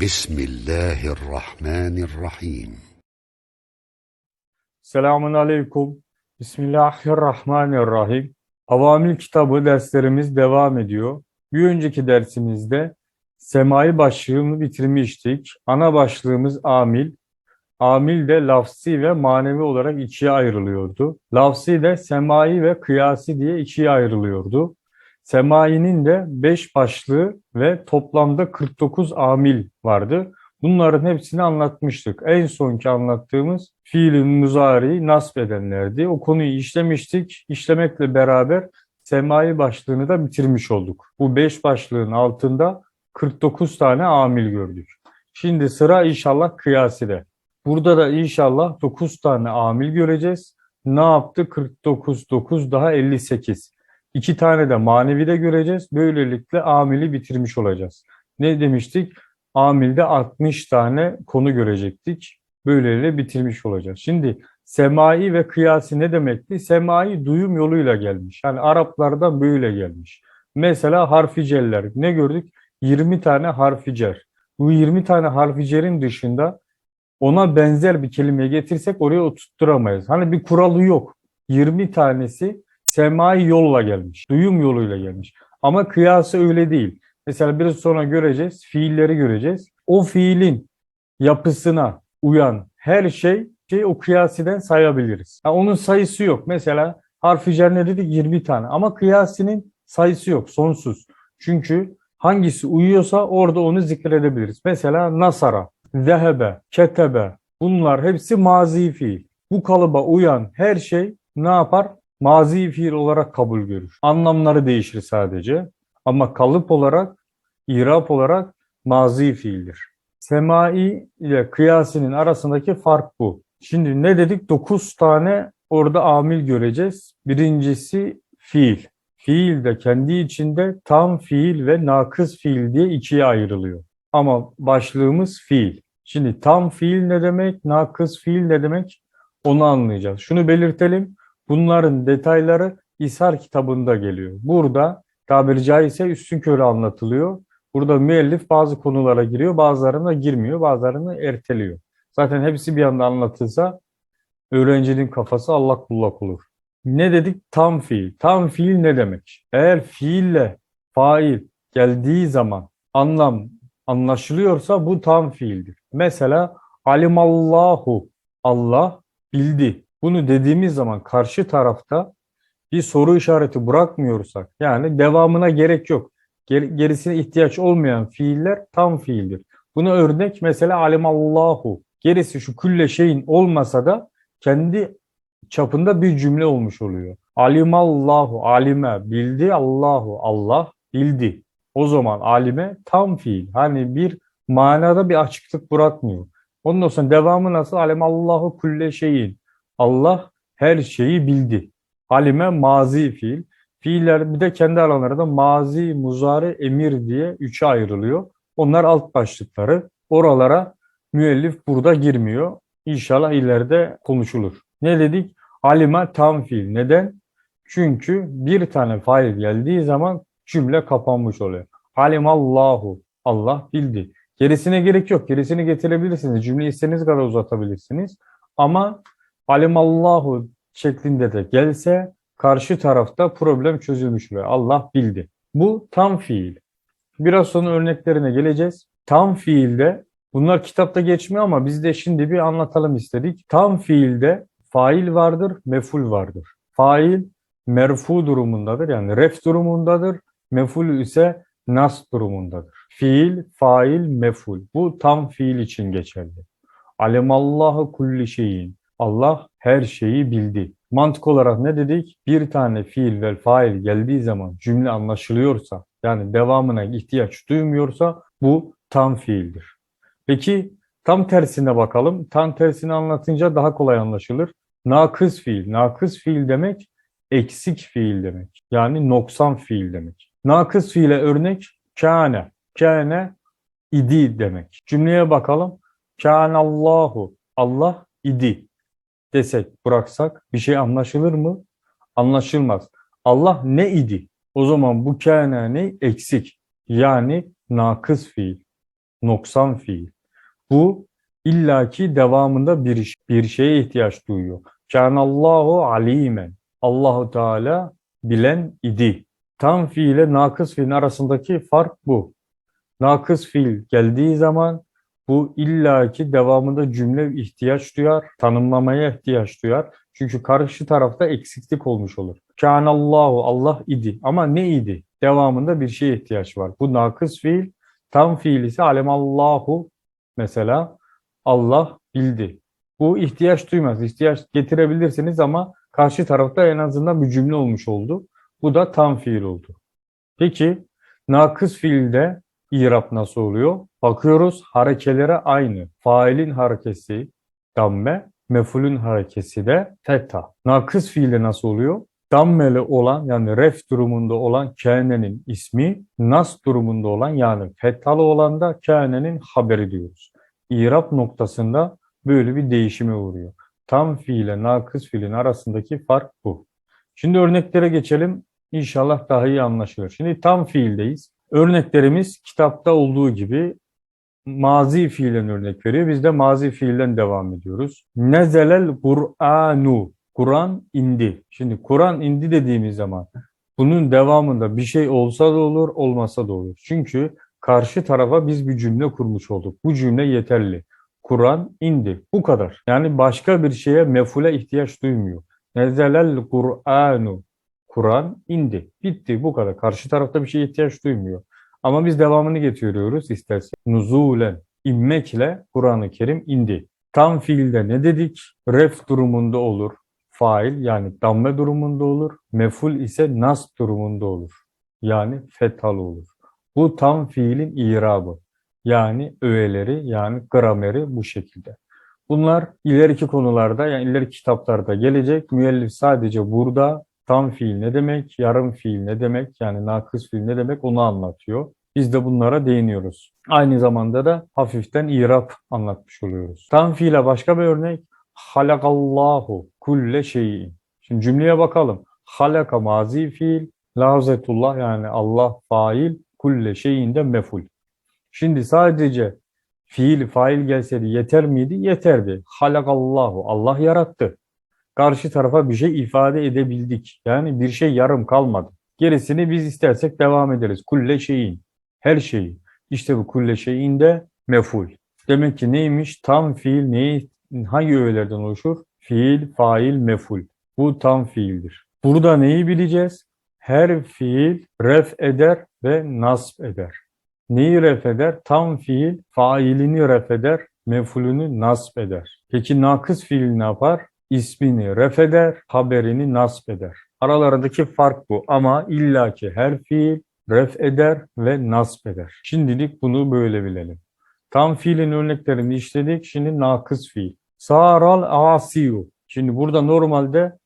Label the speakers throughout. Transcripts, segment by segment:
Speaker 1: Bismillahirrahmanirrahim.
Speaker 2: Selamun Aleyküm. Bismillahirrahmanirrahim. Avamil kitabı derslerimiz devam ediyor. Bir önceki dersimizde semai başlığını bitirmiştik. Ana başlığımız amil. Amil de lafsi ve manevi olarak ikiye ayrılıyordu. Lafsi de semai ve kıyasi diye ikiye ayrılıyordu. Semainin de 5 başlığı ve toplamda 49 amil vardı. Bunların hepsini anlatmıştık. En sonki anlattığımız fiilin muzari nasb edenlerdi. O konuyu işlemiştik. İşlemekle beraber semai başlığını da bitirmiş olduk. Bu 5 başlığın altında 49 tane amil gördük. Şimdi sıra inşallah kıyaside. Burada da inşallah 9 tane amil göreceğiz. Ne yaptı? 49, 9 daha 58. İki tane de manevide göreceğiz. Böylelikle amili bitirmiş olacağız. Ne demiştik? Amilde 60 tane konu görecektik. Böylelikle bitirmiş olacağız. Şimdi semai ve kıyasi ne demekti? Semai duyum yoluyla gelmiş. Yani Araplardan böyle gelmiş. Mesela harficeller. Ne gördük? 20 tane harficer. Bu 20 tane harficerin dışında ona benzer bir kelime getirsek oraya oturtturamayız. Hani bir kuralı yok. 20 tanesi semai yolla gelmiş. Duyum yoluyla gelmiş. Ama kıyası öyle değil. Mesela biraz sonra göreceğiz, fiilleri göreceğiz. O fiilin yapısına uyan her şey, şey o kıyasiden sayabiliriz. Ha, onun sayısı yok. Mesela harfi ne dedik 20 tane ama kıyasinin sayısı yok, sonsuz. Çünkü hangisi uyuyorsa orada onu zikredebiliriz. Mesela nasara, zehebe, ketebe bunlar hepsi mazi fiil. Bu kalıba uyan her şey ne yapar? Mazi fiil olarak kabul görür. Anlamları değişir sadece. Ama kalıp olarak, irap olarak mazi fiildir. Semai ile kıyasinin arasındaki fark bu. Şimdi ne dedik? 9 tane orada amil göreceğiz. Birincisi fiil. Fiil de kendi içinde tam fiil ve nakız fiil diye ikiye ayrılıyor. Ama başlığımız fiil. Şimdi tam fiil ne demek, nakız fiil ne demek onu anlayacağız. Şunu belirtelim. Bunların detayları İshar kitabında geliyor. Burada tabiri caizse üstün körü anlatılıyor. Burada müellif bazı konulara giriyor, bazılarına girmiyor, bazılarını erteliyor. Zaten hepsi bir anda anlatılsa öğrencinin kafası allak bullak olur. Ne dedik? Tam fiil. Tam fiil ne demek? Eğer fiille fail geldiği zaman anlam anlaşılıyorsa bu tam fiildir. Mesela alimallahu Allah bildi. Bunu dediğimiz zaman karşı tarafta bir soru işareti bırakmıyorsak yani devamına gerek yok. Gerisine ihtiyaç olmayan fiiller tam fiildir. Buna örnek mesela alimallahu. Gerisi şu külle şeyin olmasa da kendi çapında bir cümle olmuş oluyor. Alimallahu, alime, bildi Allahu, Allah bildi. O zaman alime tam fiil. Hani bir manada bir açıklık bırakmıyor. Ondan sonra devamı nasıl? Alimallahu külle şeyin. Allah her şeyi bildi. Alime mazi fiil. Fiiller bir de kendi alanlarında mazi, muzari, emir diye üçe ayrılıyor. Onlar alt başlıkları. Oralara müellif burada girmiyor. İnşallah ileride konuşulur. Ne dedik? Alime tam fiil. Neden? Çünkü bir tane fail geldiği zaman cümle kapanmış oluyor. Alimallahu. Allah bildi. Gerisine gerek yok. Gerisini getirebilirsiniz. Cümle istediğiniz kadar uzatabilirsiniz. Ama alimallahu şeklinde de gelse karşı tarafta problem çözülmüş ve Allah bildi. Bu tam fiil. Biraz sonra örneklerine geleceğiz. Tam fiilde bunlar kitapta geçmiyor ama biz de şimdi bir anlatalım istedik. Tam fiilde fail vardır, meful vardır. Fail merfu durumundadır yani ref durumundadır. Meful ise nas durumundadır. Fiil, fail, meful. Bu tam fiil için geçerli. Alemallahu kulli şeyin. Allah her şeyi bildi. Mantık olarak ne dedik? Bir tane fiil ve fail geldiği zaman cümle anlaşılıyorsa, yani devamına ihtiyaç duymuyorsa bu tam fiildir. Peki tam tersine bakalım. Tam tersini anlatınca daha kolay anlaşılır. Nakız fiil. Nakız fiil demek eksik fiil demek. Yani noksan fiil demek. Nakız fiile örnek kâne. Kâne idi demek. Cümleye bakalım. Kânallahu. Allah idi desek, bıraksak bir şey anlaşılır mı? Anlaşılmaz. Allah ne idi? O zaman bu kâne ne? Eksik. Yani nakız fiil. noksan fiil. Bu illaki devamında bir, bir şeye ihtiyaç duyuyor. Kânallahu alimen. Allahu Teala bilen idi. Tam fiile nakıs fiilin arasındaki fark bu. Nakıs fiil geldiği zaman bu illaki devamında cümle ihtiyaç duyar, tanımlamaya ihtiyaç duyar. Çünkü karşı tarafta eksiklik olmuş olur. Kânallahu Allah idi ama ne idi? Devamında bir şeye ihtiyaç var. Bu nakıs fiil, tam fiil ise alemallahu mesela Allah bildi. Bu ihtiyaç duymaz. İhtiyaç getirebilirsiniz ama karşı tarafta en azından bir cümle olmuş oldu. Bu da tam fiil oldu. Peki nakıs fiilde İrab nasıl oluyor? Bakıyoruz harekelere aynı. Failin harekesi damme, mefulün harekesi de feta. Nakıs fiili nasıl oluyor? Dammeli olan yani ref durumunda olan kânenin ismi, nas durumunda olan yani fetalı olan da kânenin haberi diyoruz. İrab noktasında böyle bir değişime uğruyor. Tam fiile nakıs fiilin arasındaki fark bu. Şimdi örneklere geçelim. İnşallah daha iyi anlaşılır. Şimdi tam fiildeyiz. Örneklerimiz kitapta olduğu gibi mazi fiilen örnek veriyor. Biz de mazi fiilden devam ediyoruz. Nezelel Kur'anu. Kur'an indi. Şimdi Kur'an indi dediğimiz zaman bunun devamında bir şey olsa da olur, olmasa da olur. Çünkü karşı tarafa biz bir cümle kurmuş olduk. Bu cümle yeterli. Kur'an indi. Bu kadar. Yani başka bir şeye mefule ihtiyaç duymuyor. Nezelel Kur'anu. Kur'an indi. Bitti. Bu kadar. Karşı tarafta bir şeye ihtiyaç duymuyor. Ama biz devamını getiriyoruz istersek. Nuzulen, inmekle Kur'an-ı Kerim indi. Tam fiilde ne dedik? Ref durumunda olur. Fail yani damme durumunda olur. Meful ise nas durumunda olur. Yani fethalı olur. Bu tam fiilin irabı. Yani öğeleri yani grameri bu şekilde. Bunlar ileriki konularda yani ileriki kitaplarda gelecek. Müellif sadece burada tam fiil ne demek, yarım fiil ne demek, yani nakıs fiil ne demek onu anlatıyor. Biz de bunlara değiniyoruz. Aynı zamanda da hafiften irap anlatmış oluyoruz. Tam fiile başka bir örnek. Halakallahu kulle şeyin. Şimdi cümleye bakalım. Halaka mazi fiil, lazetullah yani Allah fail, kulle şeyin de meful. Şimdi sadece fiil, fail gelseydi yeter miydi? Yeterdi. Halakallahu, Allah yarattı. Karşı tarafa bir şey ifade edebildik. Yani bir şey yarım kalmadı. Gerisini biz istersek devam ederiz. Kulle şeyin, her şeyi. İşte bu kulle şeyin de meful. Demek ki neymiş? Tam fiil neyi, hangi öğelerden oluşur? Fiil, fail, meful. Bu tam fiildir. Burada neyi bileceğiz? Her fiil ref eder ve nasb eder. Neyi ref eder? Tam fiil failini ref eder, mefulünü nasb eder. Peki nakıs fiil ne yapar? İsmini ref eder, haberini nasb eder. Aralarındaki fark bu ama illaki her fiil ref eder ve nasb eder. Şimdilik bunu böyle bilelim. Tam fiilin örneklerini işledik. Şimdi nakıs fiil. Saral asiyu. Şimdi burada normalde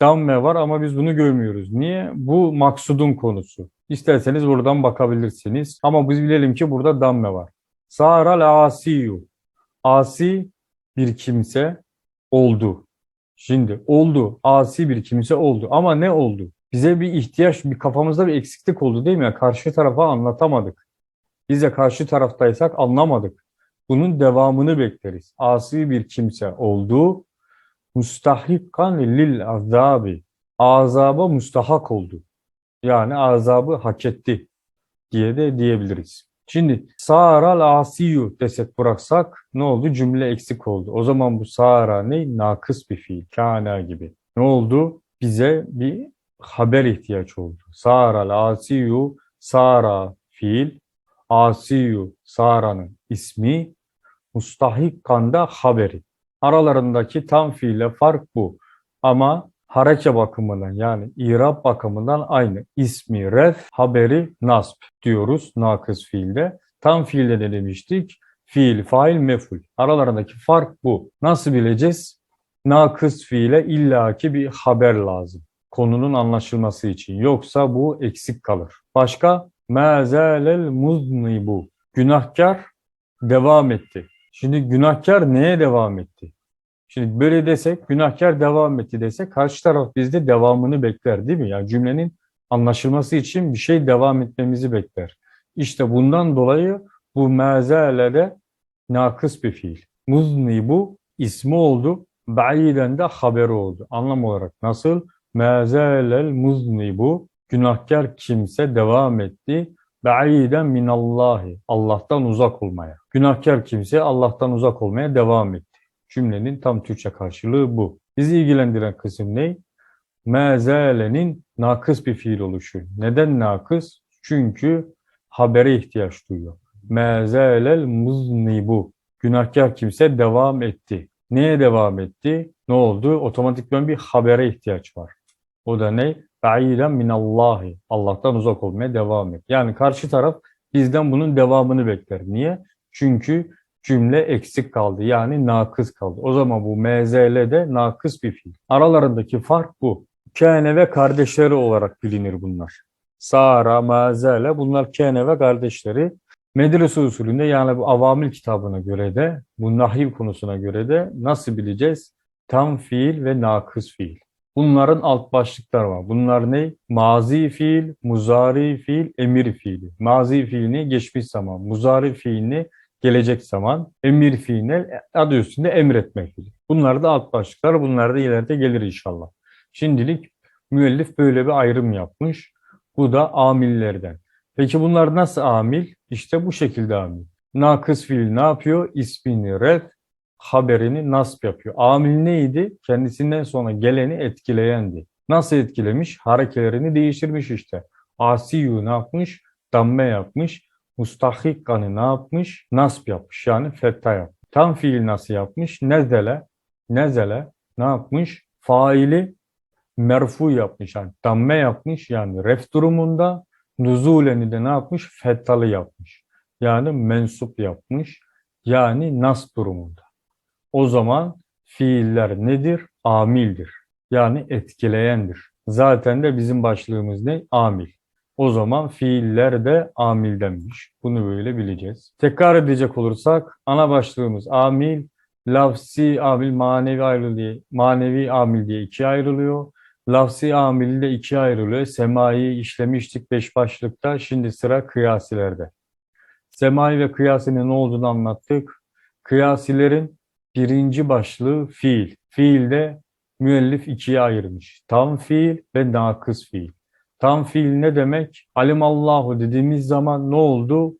Speaker 2: damme var ama biz bunu görmüyoruz. Niye? Bu maksudun konusu. İsterseniz buradan bakabilirsiniz. Ama biz bilelim ki burada damme var. Saral asiyu. Asi bir kimse oldu. Şimdi oldu. Asi bir kimse oldu. Ama ne oldu? Bize bir ihtiyaç, bir kafamızda bir eksiklik oldu değil mi? Karşı tarafa anlatamadık. Biz de karşı taraftaysak anlamadık. Bunun devamını bekleriz. Asi bir kimse oldu. Mustahikkan lil azabi. Azaba mustahak oldu. Yani azabı hak etti diye de diyebiliriz. Şimdi sâral asiyu desek bıraksak ne oldu? Cümle eksik oldu. O zaman bu sâra ne? Nakıs bir fiil. Kana gibi. Ne oldu? Bize bir haber ihtiyaç oldu. Sâral asiyu sâra fiil. Asiyu sâranın ismi. Mustahikkan da haberi. Aralarındaki tam fiile fark bu. Ama hareke bakımından yani irab bakımından aynı. İsmi ref, haberi nasb diyoruz nakıs fiilde. Tam fiilde ne demiştik? Fiil, fail, meful. Aralarındaki fark bu. Nasıl bileceğiz? Nakıs fiile illaki bir haber lazım. Konunun anlaşılması için. Yoksa bu eksik kalır. Başka? Mezelel muznibu. Günahkar devam etti. Şimdi günahkar neye devam etti? Şimdi böyle desek, günahkar devam etti desek karşı taraf bizde devamını bekler değil mi? Yani cümlenin anlaşılması için bir şey devam etmemizi bekler. İşte bundan dolayı Bu mezale de nakıs bir fiil. Muznibu ismi oldu. Ba'iden de haberi oldu. Anlam olarak nasıl? Mezelel muznibu günahkar kimse devam etti. Ba'iden minallahi Allah'tan uzak olmaya. Günahkar kimse Allah'tan uzak olmaya devam etti. Cümlenin tam Türkçe karşılığı bu. Bizi ilgilendiren kısım ne? Mezalenin nakıs bir fiil oluşu. Neden nakıs? Çünkü habere ihtiyaç duyuyor. Mezelel muznibu. Günahkar kimse devam etti. Neye devam etti? Ne oldu? Otomatikman bir habere ihtiyaç var. O da ne? Ba'iden minallahi. Allah'tan uzak olmaya devam et. Yani karşı taraf bizden bunun devamını bekler. Niye? Çünkü cümle eksik kaldı. Yani nakıs kaldı. O zaman bu mezele de nakıs bir fiil. Aralarındaki fark bu. Kâne ve kardeşleri olarak bilinir bunlar. Sara, mezele bunlar kâne ve kardeşleri. Medrese usulünde yani bu avamil kitabına göre de bu nahiv konusuna göre de nasıl bileceğiz? Tam fiil ve nakıs fiil. Bunların alt başlıkları var. Bunlar ne? Mazi fiil, muzari fiil, emir fiili. Mazi fiilini geçmiş zaman, muzari fiilini gelecek zaman, emir fiilini adı üstünde emretmek fiili. Bunlar da alt başlıklar. Bunlar da ileride gelir inşallah. Şimdilik müellif böyle bir ayrım yapmış. Bu da amillerden. Peki bunlar nasıl amil? İşte bu şekilde amil. Nakıs fiil ne yapıyor? İsmini ref, haberini nasp yapıyor. Amil neydi? Kendisinden sonra geleni etkileyendi. Nasıl etkilemiş? Harekelerini değiştirmiş işte. Asiyu ne yapmış? Damme yapmış. Mustahikkanı ne yapmış? Nasp yapmış. Yani fetta yapmış. Tam fiil nasıl yapmış? Nezele. Nezele ne yapmış? Faili merfu yapmış. Yani damme yapmış. Yani ref durumunda nuzuleni de ne yapmış? Fettalı yapmış. Yani mensup yapmış. Yani nas durumunda. O zaman fiiller nedir? Amildir. Yani etkileyendir. Zaten de bizim başlığımız ne? Amil. O zaman fiiller de amildenmiş. Bunu böyle bileceğiz. Tekrar edecek olursak ana başlığımız amil, lafsi amil, manevi ayrıl diye, manevi amil diye ikiye ayrılıyor. Lafsi amil de ikiye ayrılıyor. Semai işlemiştik beş başlıkta. Şimdi sıra kıyasilerde. Semai ve kıyasinin ne olduğunu anlattık. Kıyasilerin birinci başlığı fiil. Fiilde müellif ikiye ayırmış. Tam fiil ve nakıs fiil. Tam fiil ne demek? Alimallahu dediğimiz zaman ne oldu?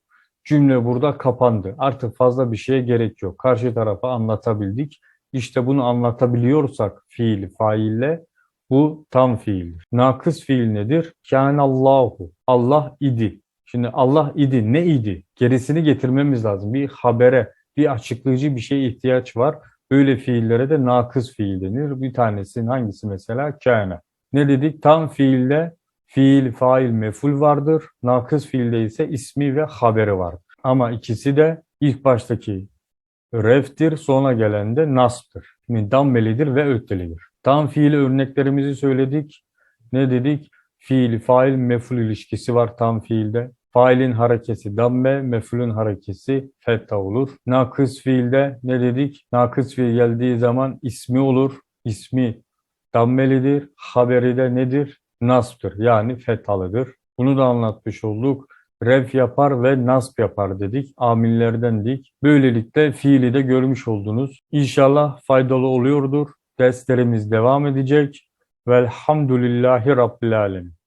Speaker 2: Cümle burada kapandı. Artık fazla bir şeye gerek yok. Karşı tarafa anlatabildik. İşte bunu anlatabiliyorsak fiil, faille bu tam fiildir. Nakıs fiil nedir? Kânallahu. Allah idi. Şimdi Allah idi. Ne idi? Gerisini getirmemiz lazım. Bir habere, bir açıklayıcı bir şeye ihtiyaç var. Böyle fiillere de nakıs fiil denir. Bir tanesinin hangisi mesela? Kâne. Ne dedik? Tam fiilde fiil, fail, meful vardır. Nakıs fiilde ise ismi ve haberi vardır. Ama ikisi de ilk baştaki reftir, sonra gelen de nasptır. Yani dammelidir ve öttelidir. Tam fiil örneklerimizi söyledik. Ne dedik? Fiil, fail, meful ilişkisi var tam fiilde. Failin harekesi damme, mefulün harekesi fetta olur. Nakıs fiilde ne dedik? Nakıs fiil geldiği zaman ismi olur. İsmi dammelidir. Haberi de nedir? Nasb'tır. Yani fetalıdır. Bunu da anlatmış olduk. Ref yapar ve nasb yapar dedik. Amillerdendik. Böylelikle fiili de görmüş oldunuz. İnşallah faydalı oluyordur. Derslerimiz devam edecek. Velhamdülillahi Rabbil Alemin.